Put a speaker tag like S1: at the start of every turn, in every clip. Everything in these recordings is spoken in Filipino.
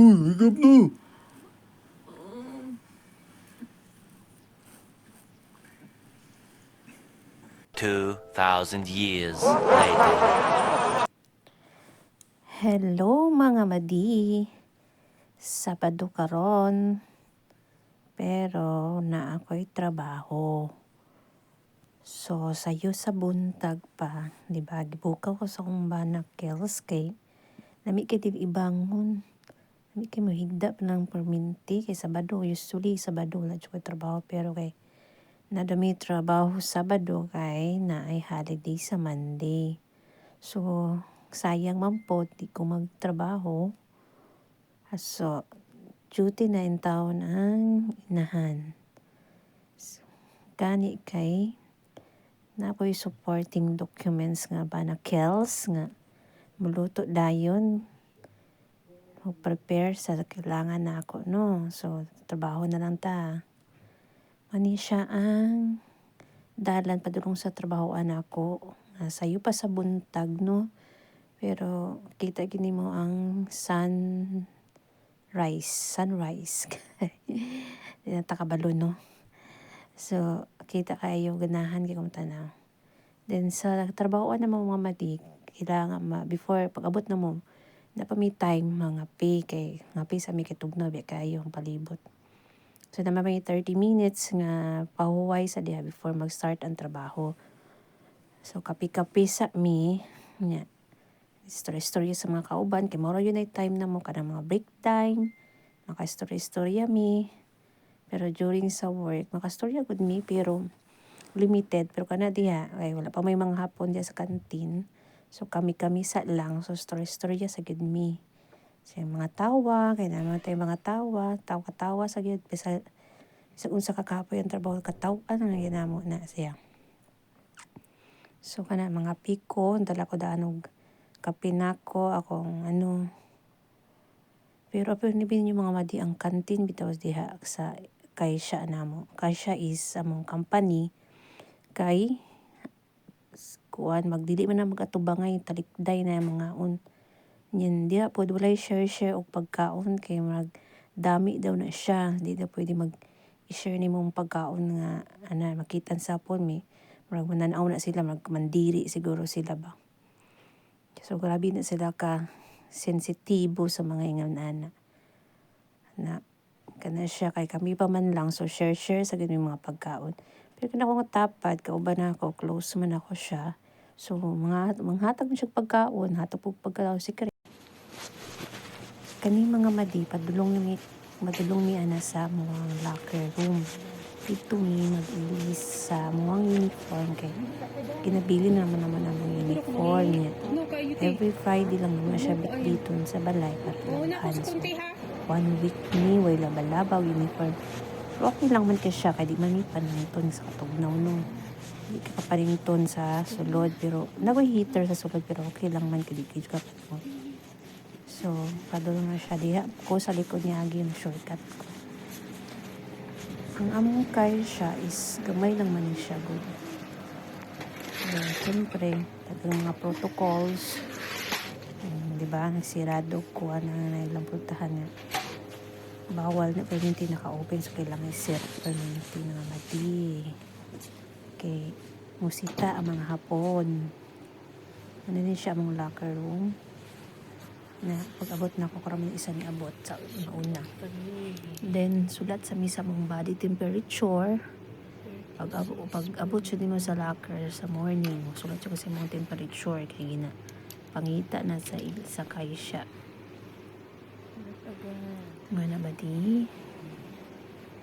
S1: Uy, wake up na!
S2: Two thousand years later.
S3: Hello mga madi. Sabado karon. Pero na ako'y trabaho. So sayo sa buntag pa, di ba? Gibukaw ko sa kong banak kills kay nami di ibangon. Nami kay mahigda pa ng perminti kay Sabado. Usually Sabado na ko trabaho pero kay nadami trabaho Sabado kay na ay holiday sa Monday. So, sayang man po, di ko magtrabaho. So, duty na in taon ang inahan. So, gani kay na ako'y supporting documents nga ba na KELS nga muluto dayon mag-prepare sa kailangan na ako no? So trabaho na lang ta. Mani siya ang dalan padulong sa trabahoan ako sayo pa sa buntag no? Pero kita gini mo ang sun rise sunrise. Takabalo no? So kita kayo ganahan kay kung tanaw. Then sa trabahoan na mo mga madik kailangan ma before pag abot na mo na pa may time mga pay kay nga pay sa mi kitugnaw bi kayo ang palibot so na may 30 minutes nga pahuway sa diha before mag-start ang trabaho So, kapi-kapi sa mi, nya, story-story sa mga kauban, kay moro yun ay time na mo, kada mga break time, maka-story-story mi. Pero during sa work, maka-story good mi, pero limited. Pero kana diha, ay wala pa may mga hapon diya sa kantin. So, kami-kami sa lang, so story-story sa good mi. So, mga tawa, kaya naman tayo mga tawa, tawa-tawa sa gid, bisa, sa unsa kakapoy ang trabaho, katawa, ano na ginamo na siya. So kana mga piko, dala ko daanog kapinako akong ano. Pero pero ni bin yung mga madi ang kantin bitaw diha sa kay siya namo. Kay siya is among company kay kuan magdili man na magatubangay talikday na mga un Yan, diha po walay share-share og pagkaon kay mag dami daw na siya. Di daw pwede mag i-share ni mong pagkaon nga ana makitan sa pon mi. Murag mananaw na sila, mag mandiri siguro sila ba. So grabe na sila ka sensitibo sa mga ingon ana. Na kana siya kay kami pa man lang so share share sa ganung mga pagkaon. Pero kana ko tapad kauban na ako close man ako siya. So mga manghatag mo siya pagkaon, hatag po pagkaon si Kani mga madi padulong ni madulong mi ana sa mga locker room dito mi mag-ilis sa mga uniform kay ginabili naman naman ang mga uniform niya. Every Friday lang naman siya dito sa balay para labahan. So, one week ni, way labalabaw uniform. Okay lang man kay siya, kaya di man panangton sa katugnaw no. Di ka kaparington sa sulod, pero nagoy heater sa sulod, pero okay lang man di ka katugnaw. So, padulong na siya diha. Ko sa likod niya agi yung shortcut ko. Ang among kay siya is gamay lang man siya good. Then, siyempre, tagang mga protocols. Di ba? Nagsirado ko ano na ilang puntahan nga. Bawal na perminti naka-open so kailangan i-set perminti na mati. Kay musita ang mga hapon. Ano din siya among locker room na pag-abot na ako karami isa ni abot sa una. Then sulat sa misa mong body temperature. Pag abo, pag abot siya mo sa locker sa morning, sulat siya kasi mong temperature kay gina pangita na sa sa kay siya. Mana ba di?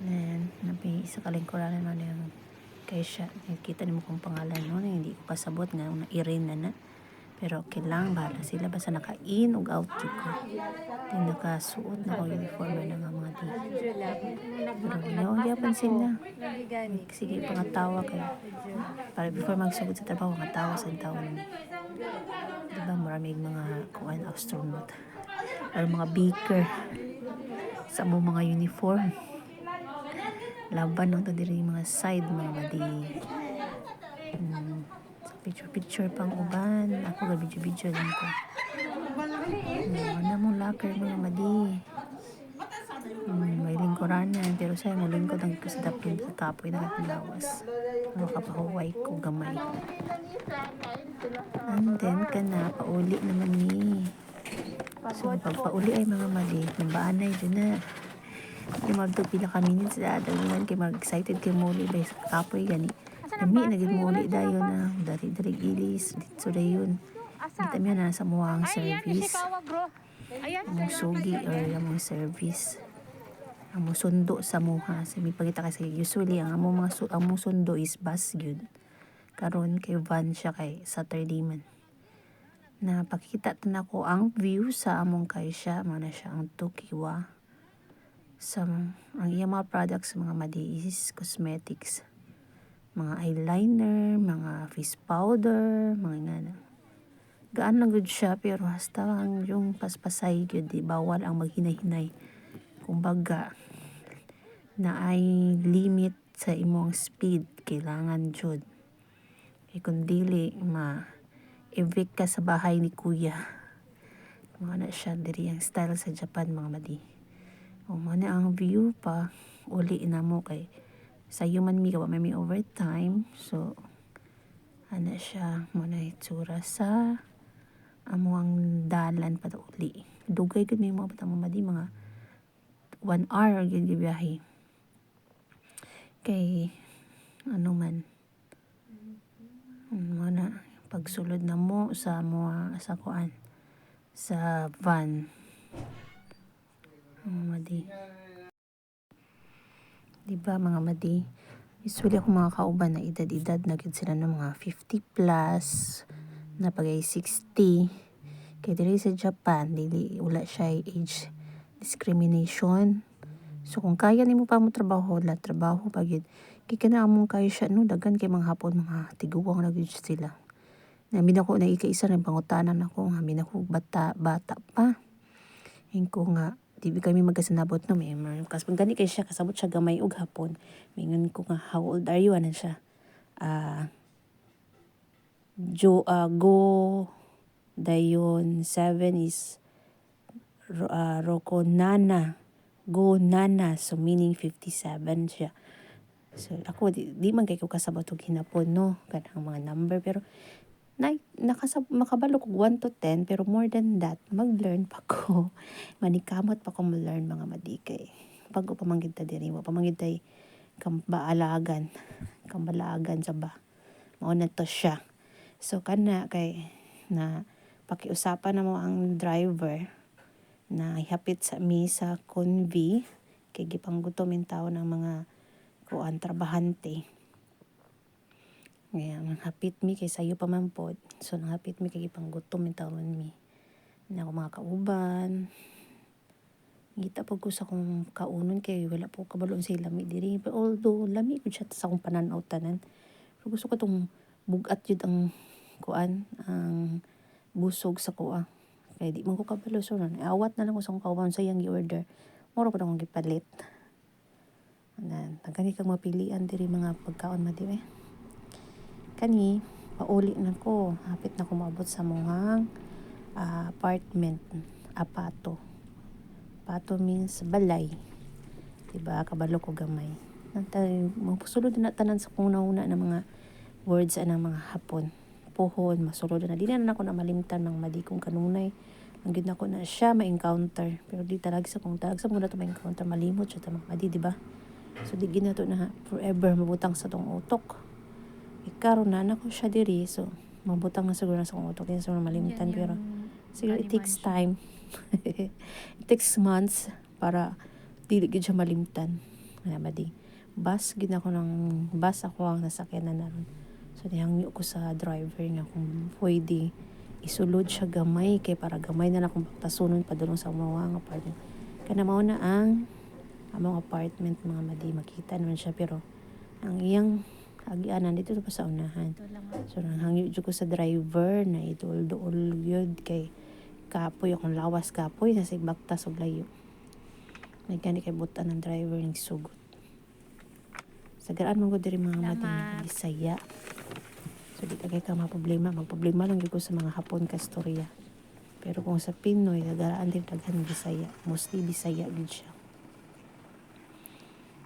S3: Then, napi sa kalingkuran naman yung kay siya. Nakita ni mo kung pangalan no, na hindi ko kasabot nga na Irene na na. Pero okay lang, sila. Basta naka-in o out ko. Then nakasuot na ko uniform na nga mga di. Pero naugyapan sila. Sige, pangatawa kayo. Para before magsugod sa trabaho, pangatawa sa taon. Diba, maraming mga kuwan astronaut. Or mga beaker. Sa mga uniform. Laban lang to diri mga side mga madi. Hmm picture-picture pang uban. Ako ga video-video lang ko. Ano na mong locker mga madi. Mm, may lingkuranan pero sa mo lingkod ang ko sa dapin sa kapoy na lawas. Ano kapahuway ko gamay. And then ka na pauli naman ni. So pagpauli ay mga mali, nambaanay dyan na. Kaya magtupila kami minutes sa dalingan kay mag-excited kay muli ba sa kapoy gani. Nami naging muli dayon na dari-dari ilis dito dayon. Kita mi na sa muang service. Ang sugi or ang service. Ang sundo sa muha. Sa may pagkita kasi usually ang amo mga ang sundo is bus gyud. Karon kay van siya kay Saturday man. Na pakita tan ako ang view sa among kay siya mo na siya ang Tukiwa. Sa ang iyang mga products mga madi is cosmetics. Mga eyeliner, mga face powder, mga nga gaan lang gud siya pero hasta ang yung paspasay gyud di bawal ang maghinay-hinay. Kumbaga na ay limit sa imong speed kailangan jud. Kay kun dili ma evict ka sa bahay ni kuya. Mga na siya diri ang style sa Japan mga madi o mo na ang view pa uli na mo kay sa human mi ka may overtime so ana siya mo na itsura sa amo ang dalan pa uli. Dugay gud may mga batang mamadi mga one hour gyud gibiyahe. Kay ano man ano na pagsulod na mo sa mga sa kuan sa van. Mga madi. Di ba mga madi? Usually ako mga kauban na edad-edad na gid sila ng mga 50 plus na pagay 60 kay diri sa Japan dili wala siya age discrimination. So kung kaya nimo pa mo trabaho la trabaho pa gyud kay kana among kaya siya no? Daghan kay mga hapon mga tiguwang na gyud sila. Namin ako na ikaisa ng pangutanan ako namin ako bata bata pa. Hingko nga di kami magasanabot no may kas pag gani kay siya kasabot siya gamay og hapon mingon ko nga how old are you anan siya ah Jo, uh, go dayon seven is uh, Roko Nana. Go Nana. So meaning 57 siya. So ako di, di man kay ko kasabot og hinapon no kanang mga number pero na, nakasab makabalo ko 1 to 10 pero more than that mag-learn pa ko. Manikamot pa ko mo-learn mga madikay. Pag ko pamanggid ta diri mo pamanggid tay kambaalagan kambalagan sa ba? Mao na to siya. So kana kay na pakiusapan na mo ang driver na ihapit sa mi sa convi kay gipanggutom in tao ng mga kuan trabahante. Ngayon, hapit mi kay sayo pa man pod. So nahapit mi kay gipanggutom in tao mi. Na ako mga kauban. Ngita po ko sa kong kaunon kay wala po kabalon sa lami diri. But although lami ko siya sa akong pananaw tanan. Pero gusto ko tong bugat yun ang kuan ang busog sa kuha. Kaya di man ko kabalo so na awat na lang ko sa kong kauban sa yang order. Mura ko na akong gipalit. Anan, tagani kang mapilian diri mga pagkaon ma di eh. Kani pauli na ko, hapit na ko maabot sa muhang ah, apartment, apato. Apato means balay. Diba? Kabalo ko gamay. Nantay, mapusulod na tanan sa kung nauna ng mga words ng mga hapon pohon masulod na di na ako na malimtan ng madi kong kanunay ang gid ko na siya ma-encounter pero di talag sa kung talag sa mo na to ma-encounter malimot siya tamang madi di ba so di gina to na forever mabutang sa tong utok ikaron na na ko siya diri. So mabutang na siguro na sa kong utok. Kaya siguro malimtan pero siguro it takes time. It takes months para dili gid siya malimtan. Nga madi bus gid ako ng bus ako ang nasakyan na naron So nihangyo ko sa driver nga kung pwede isulod siya gamay kay para gamay na lang kung tasunon pa doon sa mga nga apartment. Kaya mao na ang among apartment mga madi makita naman siya. Pero ang iyang agianan dito pa sa unahan. So nanghangyo jud ko sa driver na idol-dol gyud kay kapoy akong lawas kapoy sa sigbaktas og layo. May gani kay butan ng driver ng sugot. Sagaraan mo ko diri mga madi Bisaya. So di kagay ka problema, magproblema lang gyud ko sa mga hapon ka storya. Pero kung sa Pinoy, nagaraan din daghan Bisaya. Mostly Bisaya gyud siya.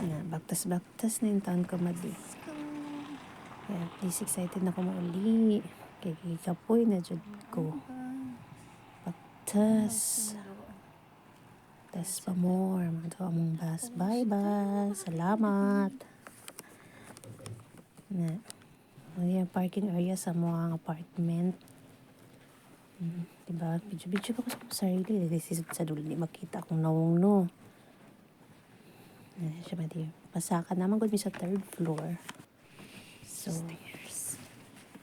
S3: Na, baktas-baktas na yung taon ko madi. Kaya at least excited na ko mauli. Kaya kapoy na jud ko. Baktas. Tas pa more. Mga daw among bus. Bye bye. Salamat. Na. Ano yung parking area sa mga apartment. Hmm, diba? Video-video pa ko sa sarili. This is sa dulo. Di makita akong nawong no. Na, siya ba naman mi sa third floor. So,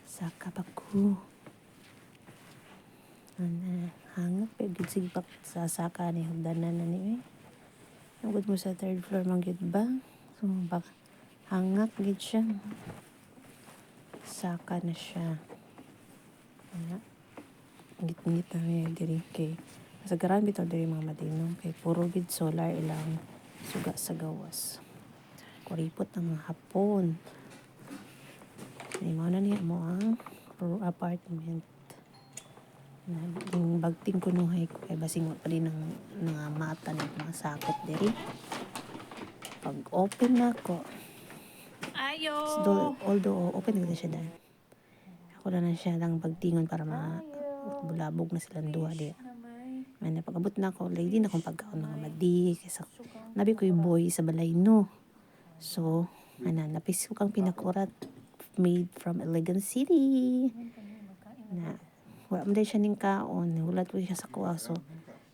S3: saka pa ko. Ano, hangap pa gud sige pa sa saka ni hugdanan na ni eh. Nagod mo sa third floor man gud ba? So, bak hangak gud siya. Saka na siya. Ano? Ngit-ngit na niya diri kay sa garan bitaw diri mga madinong kay puro gid solar ilang suga sa gawas. Kuripot ng mga hapon. Ay, mo na niya mo ang ro- apartment. Na, yung bagting ko nung hay ko kay basing pa rin ng mga mata ng mga sakot diri. Pag open na ko,
S1: Ayo!
S3: although, although open na siya dahil. Ako na na siya lang bagtingon para ma bulabog na silang duha di. May napagabot na ako, lady na akong pagkaon mga madi. Kaysa, nabi ko yung boy sa balay no. So, ana, napis ko kang pinakurat made from Elegant City. Na, wala din siya ning kaon. Hulat ko siya sa kuha. So,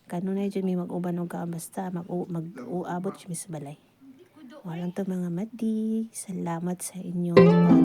S3: kanon na dyan may mag-uban o ka. Basta mag-uabot mag siya sa balay. Walang to mga madi. Salamat sa inyong pag